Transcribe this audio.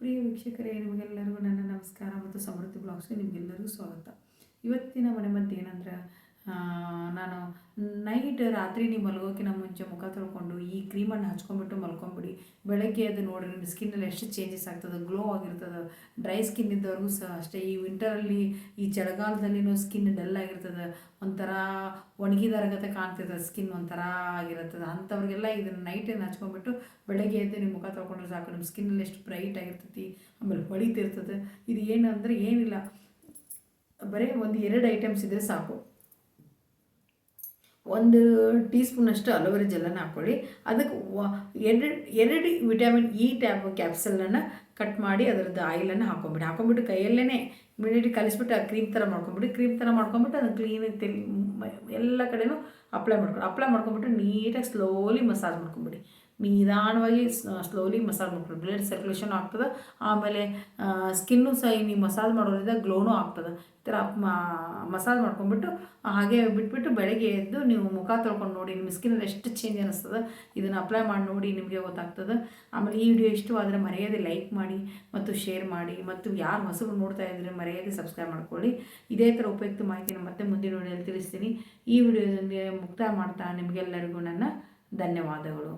ಪ್ರಿಯ ವೀಕ್ಷಕರೇ ನಿಮಗೆಲ್ಲರಿಗೂ ನನ್ನ ನಮಸ್ಕಾರ ಮತ್ತು ಸಮೃದ್ಧಿ ಬ್ಲಾಗ್ಸ್ಗೆ ನಿಮಗೆಲ್ಲರಿಗೂ ಸ್ವಾಗತ. ಇವತ್ತಿನ ಮನೆ ಮದ್ದು ಏನಂದ್ರೆ ನೈಟ್ ರಾತ್ರಿ ನೀವು ಮಲಗೋಕ್ಕಿಂತ ಮುಂಚೆ ಮುಖ ತೊಳ್ಕೊಂಡು ಈ ಕ್ರೀಮನ್ನು ಹಚ್ಕೊಂಡ್ಬಿಟ್ಟು ಮಲ್ಕೊಂಬಿಡಿ. ಬೆಳಗ್ಗೆ ಅದು ನೋಡ್ರಿ ನಿಮ್ಮ ಸ್ಕಿನ್ನಲ್ಲಿ ಎಷ್ಟು ಚೇಂಜಸ್ ಆಗ್ತದೆ ಗ್ಲೋ ಆಗಿರ್ತದೆ. ಡ್ರೈ ಸ್ಕಿನ್ ಇದ್ದವ್ರಿಗೂ ಸಹ ಅಷ್ಟೇ, ಈ ವಿಂಟರಲ್ಲಿ ಈ ಚಳಿಗಾಲದಲ್ಲಿನೂ ಸ್ಕಿನ್ ಡಲ್ ಆಗಿರ್ತದೆ. ಒಂಥರ ಒಣಗಿದರಗತೆ ಕಾಣ್ತಿರ್ತದೆ ಸ್ಕಿನ್ ಒಂಥರ ಆಗಿರ್ತದೆ ಅಂಥವ್ರಿಗೆಲ್ಲ ಇದನ್ನು ನೈಟನ್ನು ಹಚ್ಕೊಂಡ್ಬಿಟ್ಟು ಬೆಳಗ್ಗೆ ಎದ್ದು ನಿಮ್ಮ ಮುಖ ತೊಳ್ಕೊಂಡ್ರೆ ಸಾಕು. ನಿಮ್ಮ ಸ್ಕಿನ್ನಲ್ಲಿ ಎಷ್ಟು ಬ್ರೈಟ್ ಆಗಿರ್ತೈತಿ, ಆಮೇಲೆ ಹೊಳಿತಿರ್ತದೆ. ಇದು ಏನಂದರೆ ಏನಿಲ್ಲ. ಬರೀ ಒಂದು ಎರಡು ಐಟಮ್ಸ್ ಇದ್ದರೆ ಸಾಕು. ಒಂದು ಟೀ ಸ್ಪೂನಷ್ಟು ಅಲೋವೆರಾ ಜೆಲ್ಲನ್ನು ಹಾಕ್ಕೊಳ್ಳಿ. ಅದಕ್ಕೆ ಎರಡು ಎರಡು ವಿಟಮಿನ್ ಇ ಟ್ಯಾಬ್ ಕ್ಯಾಪ್ಸಲನ್ನು ಕಟ್ ಮಾಡಿ ಅದರದ್ದು ಆಯಿಲನ್ನು ಹಾಕೊಂಬಿಡಿ ಹಾಕೊಂಬಿಟ್ಟು ಕೈಯಲ್ಲೇ ಇಮಿಡಿಯೇಟ್ಲಿ ಕಲಿಸ್ಬಿಟ್ಟು ಆ ಕ್ರೀಮ್ ಥರ ಮಾಡ್ಕೊಂಬಿಡಿ. ಕ್ರೀಮ್ ಥರ ಮಾಡ್ಕೊಂಬಿಟ್ಟು ಅದನ್ನು ಕ್ಲೀನಾಗಿ ತೆಲಿ ಎಲ್ಲ ಕಡೆನೂ ಅಪ್ಲೈ ಮಾಡ್ಕೊಂಡು ಅಪ್ಲೈ ಮಾಡ್ಕೊಂಬಿಟ್ಟು ನೀಟಾಗಿ ಸ್ಲೋಲಿ ಮಸಾಜ್ ಮಾಡ್ಕೊಂಬಿಡಿ. ನಿಧಾನವಾಗಿ ಸ್ಲೋಲಿ ಮಸಾಜ್ ಮಾಡ್ಕೊಳ್ಳಿ ಬ್ಲಡ್ ಸರ್ಕ್ಯುಲೇಷನ್ ಆಗ್ತದೆ, ಆಮೇಲೆ ಸ್ಕಿನ್ನು ಸಹ ನೀವು ಮಸಾಜ್ ಮಾಡೋದ್ರಿಂದ ಗ್ಲೋನು ಆಗ್ತದೆ. ಈ ಥರ ಮಸಾಜ್ ಮಾಡ್ಕೊಂಡ್ಬಿಟ್ಟು ಹಾಗೆ ಬಿಟ್ಬಿಟ್ಟು ಬೆಳಗ್ಗೆ ಎದ್ದು ನೀವು ಮುಖ ತೊಳ್ಕೊಂಡು ನೋಡಿ, ನಿಮ್ಮ ಸ್ಕಿನ್ನಲ್ಲಿ ಎಷ್ಟು ಚೇಂಜ್ ಅನ್ನಿಸ್ತದೆ ಇದನ್ನು ಅಪ್ಲೈ ಮಾಡಿ ನೋಡಿ ನಿಮಗೆ ಗೊತ್ತಾಗ್ತದೆ. ಆಮೇಲೆ ಈ ವಿಡಿಯೋ ಇಷ್ಟವಾದರೆ ಮರೆಯದೆ ಲೈಕ್ ಮಾಡಿ ಮತ್ತು ಶೇರ್ ಮಾಡಿ ಮತ್ತು ಯಾರು ಮೊಸರು ನೋಡ್ತಾ ಇದ್ದರೆ ಮರೆಯದೆ ಸಬ್ಸ್ಕ್ರೈಬ್ ಮಾಡ್ಕೊಳ್ಳಿ. ಇದೇ ಥರ ಉಪಯುಕ್ತ ಮಾಹಿತಿನ ಮತ್ತೆ ಮುಂದಿನ ವಿಡಿಯೋದಲ್ಲಿ ತಿಳಿಸ್ತೀನಿ. ಈ ವಿಡಿಯೋದೊಂದಿಗೆ ಮುಕ್ತಾಯ ಮಾಡ್ತಾ ನಿಮಗೆಲ್ಲರಿಗೂ ನನ್ನ ಧನ್ಯವಾದಗಳು.